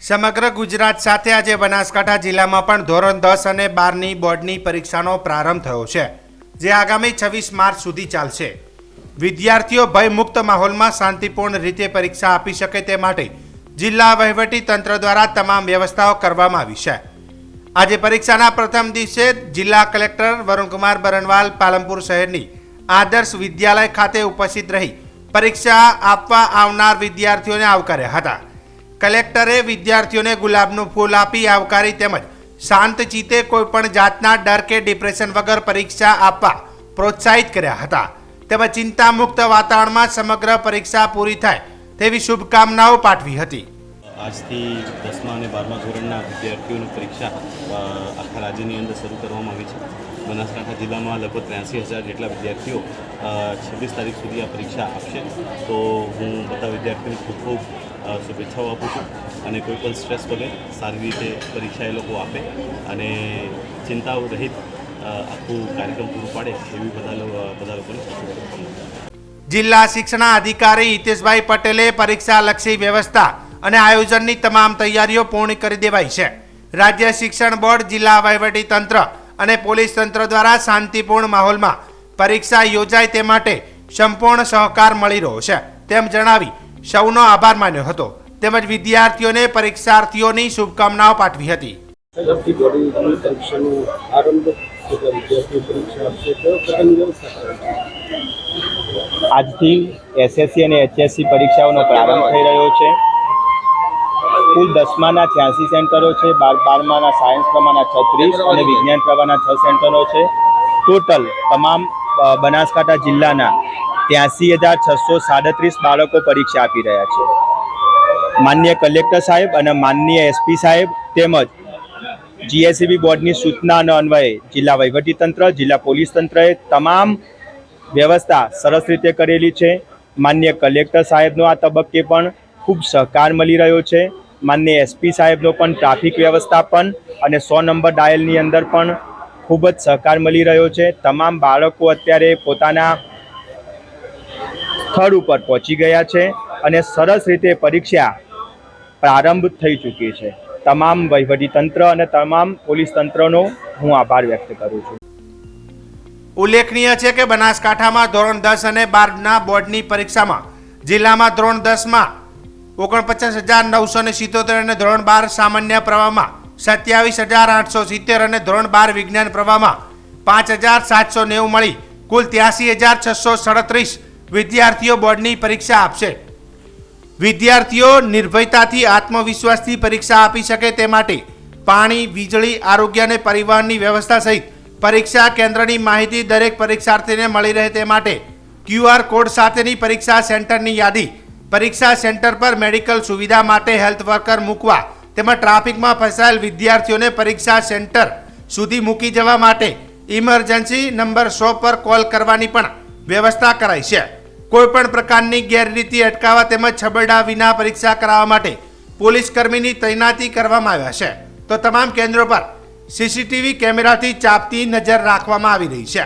સમગ્ર ગુજરાત સાથે આજે બનાસકાંઠા જિલ્લામાં પણ ધોરણ દસ અને બારની બોર્ડની પરીક્ષાનો પ્રારંભ થયો છે, જે આગામી છવ્વીસ માર્ચ સુધી ચાલશે. વિદ્યાર્થીઓ ભયમુક્ત માહોલમાં શાંતિપૂર્ણ રીતે પરીક્ષા આપી શકે તે માટે જિલ્લા વહીવટી તંત્ર દ્વારા તમામ વ્યવસ્થાઓ કરવામાં આવી છે. આજે પરીક્ષાના પ્રથમ દિવસે જિલ્લા કલેક્ટર વરુણકુમાર બરણવાલ પાલનપુર શહેરની આદર્શ વિદ્યાલય ખાતે ઉપસ્થિત રહી પરીક્ષા આપવા આવનાર વિદ્યાર્થીઓને આવકાર્યા હતા. કલેક્ટરે વિદ્યાર્થીઓને ગુલાબનું ફૂલ આપી આવકારી તેમજ શાંત ચિત્તે કોઈપણ જાતના ડર કે ડિપ્રેશન વગર પરીક્ષા આપવા પ્રોત્સાહિત કર્યા હતા. તેમજ ચિંતામુક્ત વાતાવરણમાં સમગ્ર પરીક્ષા પૂરી થાય તેવી શુભકામનાઓ પાઠવી હતી. આજથી દસમા અને બારમા ધોરણના વિદ્યાર્થીઓની પરીક્ષા આખા રાજ્યની અંદર શરૂ કરવામાં આવી છે. બનાસકાંઠા જિલ્લામાં લગભગ ત્ર્યાસી હજાર જેટલા વિદ્યાર્થીઓ છવ્વીસ તારીખ સુધી આ પરીક્ષા આપશે. તો હું બધા વિદ્યાર્થીઓને ખૂબ ખૂબ શુભેચ્છાઓ આપું છું અને કોઈ પણ સ્ટ્રેસ વગર સારી રીતે પરીક્ષા એ લોકો આપે અને ચિંતાઓ રહિત આખું કાર્યક્રમ પૂરું પાડે એવી બધા બધા લોકોને જિલ્લા શિક્ષણાધિકારી હિતેશભાઈ પટેલે પરીક્ષાલક્ષી વ્યવસ્થા અને આયોજનની તમામ તૈયારીઓ પૂર્ણ કરી દેવાઈ છે. રાજ્ય શિક્ષણ બોર્ડ, જિલ્લા વહીવટી તંત્ર અને પોલીસ તંત્ર દ્વારા શાંતિપૂર્ણ માહોલમાં પરીક્ષા યોજાય તે માટે સંપૂર્ણ સહકાર મળી રહ્યો છે. તેમ જણાવી સૌનો આભાર માન્યો હતો. તેમજ વિદ્યાર્થીઓને પરીક્ષાર્થીઓની શુભકામનાઓ પાઠવી હતી. આજથી એસએસસી અને એચએસસી પરીક્ષાઓનો પ્રારંભ થઈ રહ્યો છે. કુલ દસમાના છ્યાસી સેન્ટરો છે બાર બારમાના સાયન્સ પ્રમાણના છત્રીસ અને વિજ્ઞાન પ્રવાહના છ સેન્ટરો છે. ટોટલ તમામ બનાસકાંઠા જિલ્લાના ત્યાંસી હજાર છસો સાડત્રીસ બાળકો પરીક્ષા આપી રહ્યા છે. માન્ય કલેક્ટર સાહેબ અને માનનીય એસપી સાહેબ તેમજ જીએસસીબી બોર્ડની સૂચના અન્વયે જિલ્લા વહીવટીતંત્ર, જિલ્લા પોલીસ તંત્રએ તમામ વ્યવસ્થા સરસ રીતે કરેલી છે. માન્ય કલેક્ટર સાહેબનો આ તબક્કે પણ ખૂબ સહકાર મળી રહ્યો છે. માન્ય એસપી સાહેબનો પણ ટ્રાફિક વ્યવસ્થાપન અને સો નંબર ડાયલની અંદર પણ ખૂબ જ સહકાર મળી રહ્યો છે. તમામ બાળકો અત્યારે પોતાના સ્થળ ઉપર પહોંચી ગયા છે અને સરસ રીતે પરીક્ષા પ્રારંભ થઈ ચૂકી છે. તમામ વહીવટીતંત્ર અને તમામ પોલીસ તંત્રનો હું આભાર વ્યક્ત કરું છું. ઉલ્લેખનીય છે કે બનાસકાંઠામાં ધોરણ દસ અને બારના બોર્ડની પરીક્ષામાં જિલ્લામાં ધોરણ દસમાં ઓગણપચાસ હજાર નવસો ને સિત્તોતેર અને ધોરણ બાર સામાન્ય પ્રવાહમાં સત્યાવીસ હજાર આઠસો સિત્તેર અને ધોરણ બાર વિજ્ઞાન પ્રવાહમાં પાંચ હજાર સાતસો નેવું મળી કુલ ત્યાસી હજાર છસો સડત્રીસ વિદ્યાર્થીઓ બોર્ડની પરીક્ષા આપશે. વિદ્યાર્થીઓ નિર્ભયતાથી આત્મવિશ્વાસથી પરીક્ષા આપી શકે તે માટે પાણી, વીજળી, આરોગ્ય અને પરિવહનની વ્યવસ્થા સહિત પરીક્ષા કેન્દ્રની માહિતી દરેક પરીક્ષાર્થીને મળી રહે તે માટે ક્યુઆર કોડ સાથેની પરીક્ષા સેન્ટરની યાદી, પરીક્ષા સેન્ટર પર મેડિકલ સુવિધા માટે હેલ્થ વર્કર મૂકવા તેમજ ટ્રાફિકમાં ફસાયેલ વિદ્યાર્થીઓને પરીક્ષા સેન્ટર સુધી મૂકી જવા માટે ઇમરજન્સી નંબર સો પર કોલ કરવાની પણ વ્યવસ્થા કરાઈ છે. કોઈપણ પ્રકારની ગેરરીતિ અટકાવવા તેમજ છબરડા વિના પરીક્ષા કરાવવા માટે પોલીસ કર્મીની તૈનાતી કરવામાં આવ્યા છે. તો તમામ કેન્દ્રો પર સીસીટીવી કેમેરાથી ચાપતી નજર રાખવામાં આવી રહી છે.